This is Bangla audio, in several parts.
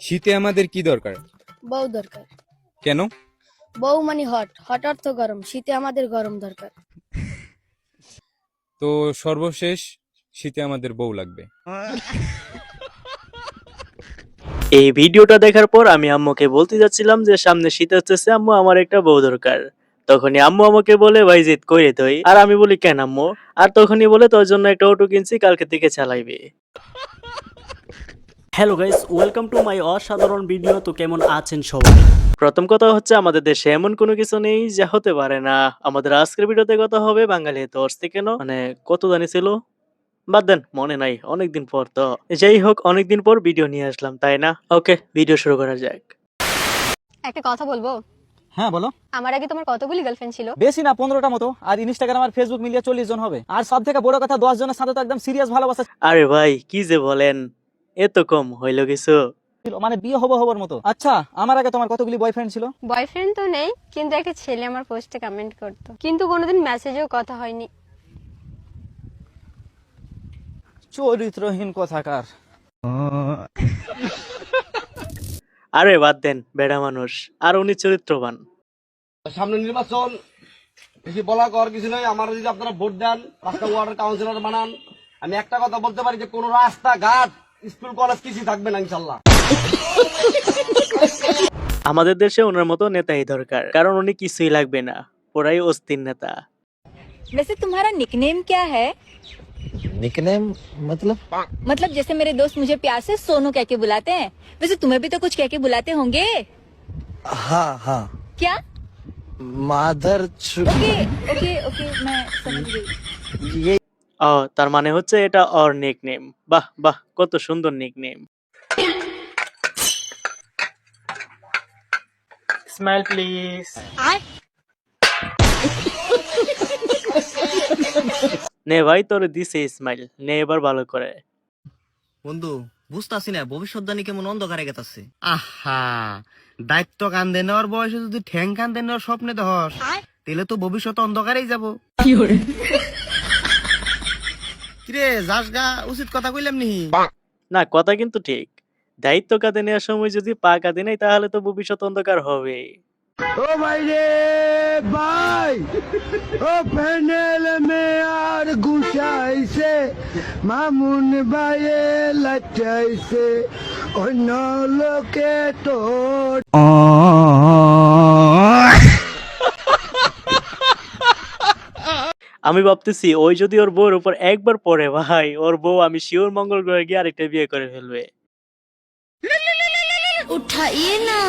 শীতে আমাদের কি দরকার? বউ দরকার। কেন? বউ মানে হট হট অর্থ গরম শীতে আমাদের গরম দরকার। তো সর্বশেষ শীতে আমাদের বউ লাগবে। এই ভিডিওটা দেখার পর আমি আম্মুকে বলতে যাচ্ছিলাম যে সামনে শীত আসতেছে আম্মু আমার একটা বউ দরকার। তখনই আম্মু আমাকে বলে ভাই জিত কইরে তুই? আর আমি বলি কেন আম্মু? আর তখনই বলে তোর জন্য একটা অটো কিনছি কালকে থেকে চালাইবে। Hello guys welcome to my অসাধারণ ভিডিও তো কেমন আছেন সবাই? প্রথম কথা হচ্ছে আমাদের দেশে এমন কোনো কিছু নেই যা হতে পারে না। আমাদের আজকের ভিডিওতে কথা হবে বাঙালি দশ থেকে মানে কত জানি ছিল? বাদ দেন মনে নাই অনেকদিন পর তো। যাই হোক অনেকদিন পর ভিডিও নিয়ে আসলাম তাই না? ওকে ভিডিও শুরু করা যাক। একটা কথা বলব? হ্যাঁ বলো। আমার আগে তোমার কতগুলি গার্লফ্রেন্ড ছিল? বেশি না পনেরোটা মতো। আর ইনস্টাগ্রাম আর ফেসবুক মিলিয়ে চল্লিশ জন হবে। আর সব থেকে বড় কথা দশ জনের সাথে তো একদম সিরিয়াস ভালোবাসা আরে ভাই কি যে বলেন। এত কম হইল কিছু? ছিল মানে বিয়ে হব হবার মতো। আচ্ছা আমার আগে তোমার কতগুলি বয়ফ্রেন্ড ছিল? বয়ফ্রেন্ড তো নেই কিন্তু একটা ছেলে আমার পোস্টে কমেন্ট করতো। কিন্তু কোনোদিন মেসেজেও কথা হয়নি। চরিত্রহীন কথাকার। আরে বাদ দেন বেড়া মানুষ। আর উনি চরিত্রবান। সামনে নির্বাচন বেশি বলা কর কিছু নয় আমার যদি আপনারা ভোট দেন রাস্তা ওয়ার্ডের কাউন্সিলর বানান। আমি একটা কথা বলতে পারি যে কোন রাস্তা ঘাট স্কুল কলেজ কিছুই থাকবে না ইনশাল্লাহ আমাদের দেশে ওনার মতো নেতাই দরকার কারণ উনি কিছুই লাগবে না পুরাই অস্থির নেতা वैसे तुम्हारा निकनेम क्या है निकनेम मतलब मतलब जैसे मेरे दोस्त मुझे प्यार से सोनू कह के बुलाते हैं वैसे तुम्हें भी तो कुछ कह के बुलाते होंगे हाँ हाँ क्या माधर छु- ओके ओके ओके मैं समझ गई ये ও তার মানে হচ্ছে এটা অর নিক নেম বাহ বাহ কত সুন্দর নিক নেম স্মাইল প্লিজ নে ভাই তোর দিছে স্মাইল নে এবার ভালো করে। বন্ধু বুঝতাছি না ভবিষ্যৎবাণী কেমন অন্ধকারে গেতাছে। আহা দায়িত্ব কান্দে নেওয়ার বয়সে যদি ঠ্যাং কান্দে নেওয়ার স্বপ্নে দহস তাহলে তো ভবিষ্যৎ অন্ধকারেই যাব। কিরে যাস গা উচিত কথা কইলাম নি না কথা কিন্তু ঠিক। দায়িত্ব কাঁধে নেওয়ার সময় যদি পা কাঁধে নেই তাহলে তো ভবিষ্যৎ অন্ধকার হবে। ও ভাই রে ভাই! ও প্যানেল মে আর গুছাইছে মামুন ভাইয়ে লাচাইছে অন্য লোকে তো আমি ভাবতেছি ওই যদি ওর বউয়ের উপর একবার পড়ে ভাই ওর বউ আমি শিওর মঙ্গল গ্রহে গিয়ে আরেকটা বিয়ে করে ফেলবে উঠাইয়ে না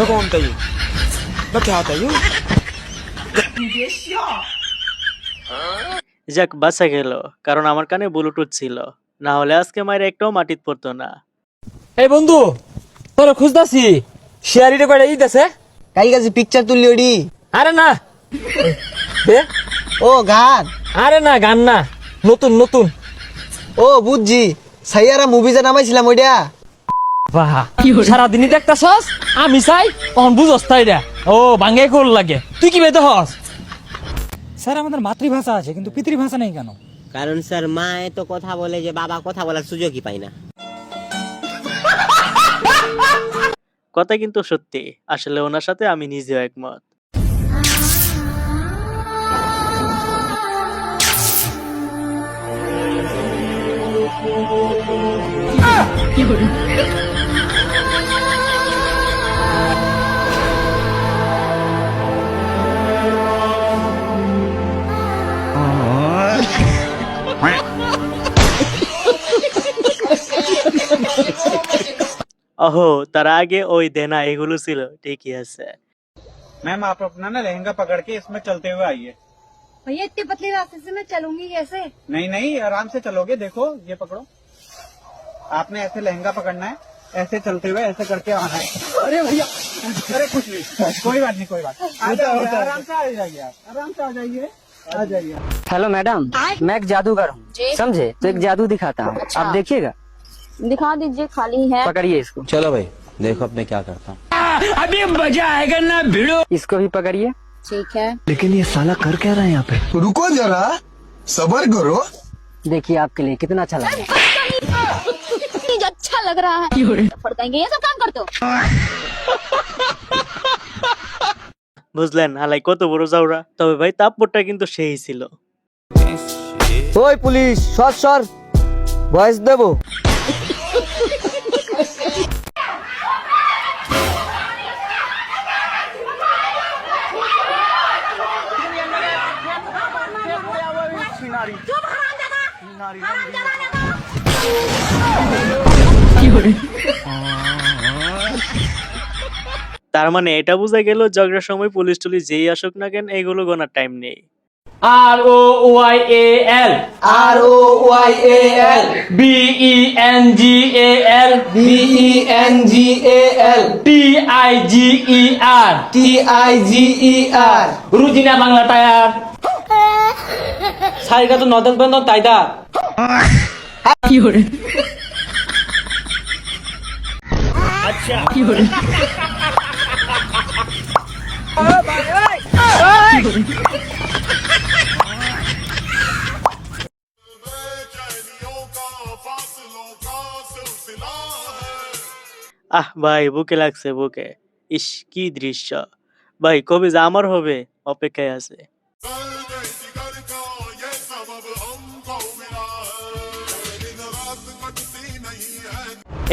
那光得意，那家得意。你别笑。啊 যাক বাঁচা গেল কারণ আমার কানে ব্লুটুথ ছিল। না হলে আজকে মায়ের একটাও মাটিত পড়তো না। এই বন্ধু তোর খুঁজতাছি। শেয়ারিটা কয়টা ঈদ আছে? কাই কাছে পিকচার তুললি ওডি। আরে না। দে। ও গান। আরে না গান না। নতুন নতুন। ও বুঝছি। সাইয়ারা মুভি যে নামাইছিলাম ওইটা বাহ সারাদিনই দেখতাছস? আমি চাই তখন বুঝস তাই ও বাঙ্গে কোল লাগে। তুই কি বেতে হস স্যার আমাদের মাতৃভাষা আছে কিন্তু পিতৃভাষা নেই কেন? কারণ স্যার মা এত কথা বলে যে বাবা কথা বলার সুযোগই পায় না। কথা কিন্তু সত্যি আসলে ওনার সাথে আমি নিজেও একমত। ओहो तरागे ओ देना एगुलो सिलो ठीक है सर मैम आप अपना ना लहंगा पकड़ के इसमें चलते हुए आइए। भैया इतनी पतले रास्ते से मैं चलूँगी कैसे? नहीं नहीं आराम से चलोगे देखो ये पकड़ो। आपने ऐसे लहंगा पकड़ना है ऐसे चलते हुए ऐसे करके आना है। अरे भैया। अरे कुछ नहीं कोई बात नहीं कोई बात आराम से आ जाइए आप आराम से आ जाइए आ जाइए हेलो मैडम मैं एक जादूगर हूँ समझे? तो एक जादू दिखाता हूँ। अच्छा। आप देखिएगा। दिखा दीजिए खाली है पकड़िए इसको चलो भाई देखो अब मैं क्या करता हूँ इसको भी पकड़िए ঠিক হ্যাঁ लेकिन ये साला कर क्या रहा है यहाँ पे रुको जरा सबर करो देखिए आपके लिए कितना अच्छा लगा अच्छा लग रहा है फड़काएंगे ये सब काम करते हो বুঝলেন হালাই কত বড় যাওরা তবে ভাই তাপ্পরটা কিন্তু সেই ছিল ওই পুলিশ সর সর ভয়েস দেবো তার মানে এটা বোঝা গেল ঝগড়ার সময় পুলিশ টুলিশ যেই আসুক না কেন এগুলো গোনার টাইম নেই। R O Y A L R O Y A L B E N G A L B E N G A L T I G E R T I G E R Rozina Bangla টায়ার সাইকা তো নদক বন্ধ তাইদা আহ ভাই বুকে লাগছে বুকে। ইস কি দৃশ্য। ভাই কবে যে আমার হবে অপেক্ষায় আছে।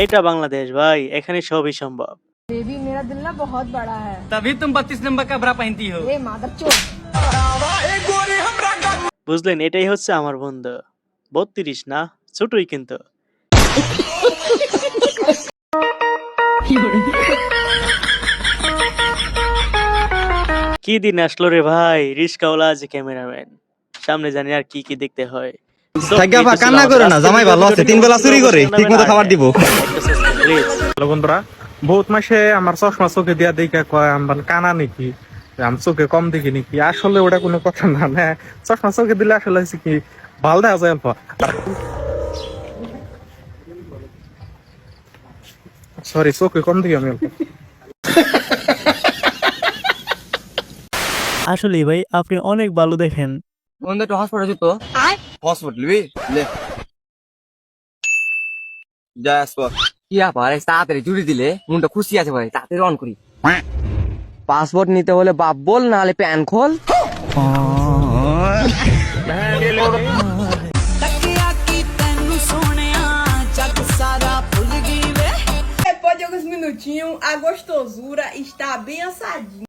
এটা বাংলাদেশ ভাই। এখানে সবই সম্ভব। বেবি মেরা দিল না বহুত তবে নম্বর পহনতি হো এ বুঝলেন এটাই হচ্ছে আমার বন্ধু। 32 না ছোটই কিন্তু। কি দিন আসলো রে ভাই? রিস্কাওয়ালা যে ক্যামেরাম্যান। সামনে জানি আর কি কি দেখতে হয়। কান্না করো না, জামাই ভালো আছে, তিন বেলা চুরি করে, ঠিকমতো খাবার দিব। হ্যালো বন্ধুরা বহুত মাসে আমার চশমা চোখে দিয়া দেখে কয় আমার কানা নাকি? আমি চোখে কম দেখি নাকি? আসলে ওটা কোনো কথা না না। চশমা চোখে দিলে আসলে হচ্ছে কি ভালো দেখা যায় অল্প। সরি চোখে কম দেখি আমি অল্প। আসলে ভাই আপনি অনেক ভালো দেখেন। বন্ধু একটু হসপিটাল তো হসপিটাল বি লে যা আসবা কি ব্যাপার এই তাড়াতাড়ি জুড়ি দিলে মনটা খুশি আছে ভাই তাড়াতাড়ি অন করি। পাসপোর্ট নিতে হলে বাপ বল নাহলে প্যান খোল। Depois de alguns minutinhos, a gostosura está bem assadinha.